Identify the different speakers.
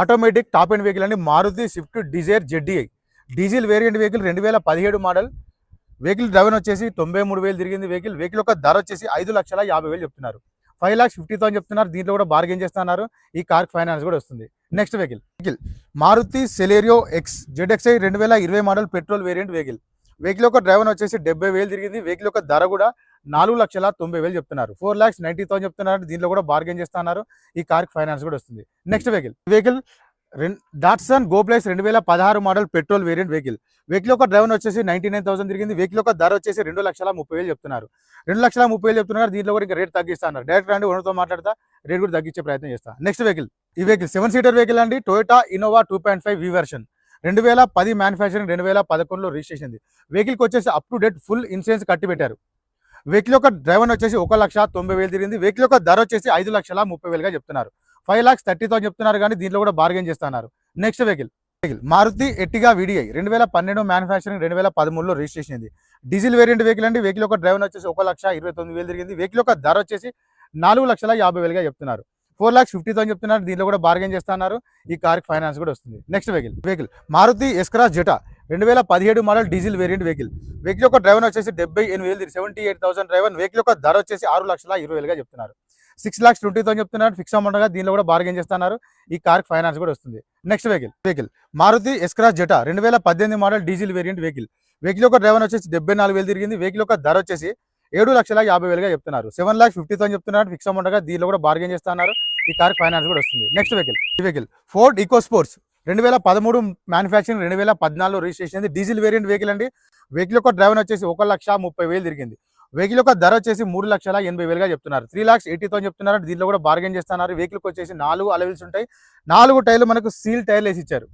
Speaker 1: Automatic top and vehicle అండి Maruti Swift Dzire ZDI diesel variant vehicle రెండు వేల పదిహేడు మోడల్. వెహికల్ డ్రైవర్ వచ్చేసి తొంభై మూడు వేలు తిరిగింది వెహికల్. వెహికల్ యొక్క ధర వచ్చేసి ఐదు లక్షల యాభై వేలు చెప్తున్నారు. ఫైవ్ లాక్స్ ఫిఫ్టీ థౌసండ్ చెప్తున్నారు. దీంట్లో కూడా బార్గెన్ చేస్తున్నారు. ఈ కార్ ఫైనాన్స్ కూడా వస్తుంది. Next vehicle. Vehicle. Maruti Celerio X ZXI రెండు వేల ఇరవై model petrol variant vehicle. Vehicle యొక్క డ్రైవర్ వచ్చేసి డెబ్బై వేలు తిరిగింది. వెహికల్ యొక్క ధర కూడా నాలుగు లక్షల తొంభై వేలు చెప్తున్నారు. ఫోర్ లాక్స్ నైన్టీ థౌసండ్ చెప్తున్నారు. దీంట్లో కూడా బార్గెన్ చేస్తున్నారు. ఈ కార్కి ఫైనాన్స్ కూడా వస్తుంది. Next vehicle. Vehicle Datsun go plus రెండు వేల పదహారు model petrol variant vehicle. Vehicle యొక్క డ్రైవర్ వచ్చేసి నైన్టీ నైన్ థౌసండ్ తిరిగింది. వెహికల్ యొక్క ధర వచ్చేసి రెండు లక్షల ముప్పై వేలు చెప్తున్నారు. రెండు లక్షల ముప్పై వేలు చెప్తున్నారు. దీంట్లో కూడా ఇంకా రేట్ తగ్గిస్తున్నారు డైరెక్ట్ అండి ఓనర్తో మాట్లాడతా. రేట్ కూడా తగ్గించే ప్రయత్నం చేస్తా. Next vehicle. ఈ వెహికల్ సెవెన్ సీటర్ వెహికల్ అండి. Toyota Innova two point five V version రెండు వేల పది మ్యానుఫ్యాక్చరింగ్ రెండు వేల పదకొండులో రిజిస్ట్రేషన్ ఉంది వెహికల్కి వచ్చేసి up to date full insurance కట్టి పెట్టారు వెహికల్ యొక్క డ్రైవర్ వచ్చేసి ఒక లక్ష తొంభై వేలు తిరిగింది. వెహికల్ యొక్క ధర వచ్చేసి ఐదు లక్షల ముప్పై వేలుగా చెప్తున్నారు. ఫైవ్ లాక్స్ థర్టీ థౌసండ్ చెప్తున్నారు కానీ దీంట్లో కూడా బార్గెన్ చేస్తున్నారు. Next vehicle vehicle Maruti Ertiga VDI రెండు వేల పన్నెండు మ్యానుఫ్యాక్చరింగ్ రెండు వేల పదమూడులో రిజిస్ట్రేషన్ అయింది. డీజిల్ వేరియంట్ వెహికల్ అండి. వెహికల్ యొక్క డ్రైవర్ వచ్చేసి ఒక లక్ష ఇరవై తొమ్మిది వేలు తిరిగింది. వెహికల్ యొక్క ధర వచ్చేసి నాలుగు లక్షల యాభై వేలుగా చెప్తున్నారు. ఫోర్ లాక్స్ ఫిఫ్టీ థౌసండ్ చెప్తున్నారు. దీనిలో కూడా బార్గెన్ చేస్తున్నారు ఈ కార్కి ఫైనాన్స్ కూడా వస్తుంది. Next vehicle vehicle Maruti S Cross Zeta రెండు వేల పదిహేడు model diesel variant vehicle vehicle యొక్క డ్రైవర్ వచ్చేసి డెబ్బై ఎనిమిది వేలు seventy eight thousand driver vehicle యొక్క ధర వచ్చేసి ఆరు లక్షల ఇరవై వేలుగా చెప్తున్నారు. సిక్స్ లాక్స్ ట్వంటీ థౌసండ్ చెప్తున్నారు. ఫిక్స్ అమౌంట్గా దీనిలో కూడా బార్గెన్ చేస్తున్నారు ఈ కార్కి ఫైనాన్స్ కూడా వస్తుంది. Next vehicle vehicle Maruti S Cross Zeta రెండు వేల పద్దెనిమిది model diesel variant vehicle vehicle యొక్క డ్రైవర్ వచ్చేసి డెబ్బై నాలుగు వేలు తిరిగింది. వెహికల్ యొక్క ధర వచ్చేసి ఏడు లక్షల యాభై వేలుగా చెప్తున్నారు. సెవెన్ లాక్స్ ఫిఫ్టీ థౌసండ్ చెప్తున్నారు. ఫిక్స్ అమౌంట్గా దీనిలో కూడా బార్గెన్ చేస్తున్నారు ఈ కార్ ఫైనాన్స్ కూడా వస్తుంది. నెక్స్ట్ వెహికల్ ఈ వెహికల్ ఫోర్డ్ ఈకో స్పోర్ట్స్ రెండు వేల పదమూడు మ్యానుఫ్యాక్చరింగ్ రెండు వేల పద్నాలుగులో రిజిస్ట్రేషన్ అయింది డీజిల్ వేరియంట్ వెహికల్ అండి. వెహికల్ యొక్క డ్రైవర్ వచ్చేసి ఒక లక్ష ముప్పై వేలు తిరిగింది. వెహికల్ యొక్క ధర వచ్చేసి మూడు లక్షల ఎనభై వేలుగా చెప్తున్నారు. త్రీ లాక్స్ ఎయిటీ థౌసండ్ చెప్తున్నారు. దీంట్లో కూడా బార్గెన్ చేస్తున్నారు. వెహికల్కి వచ్చేసి నాలుగు అలవిల్స్ ఉంటాయి. నాలుగు టైర్లు మనకు సీల్ టైర్లు వేసి ఇచ్చారు.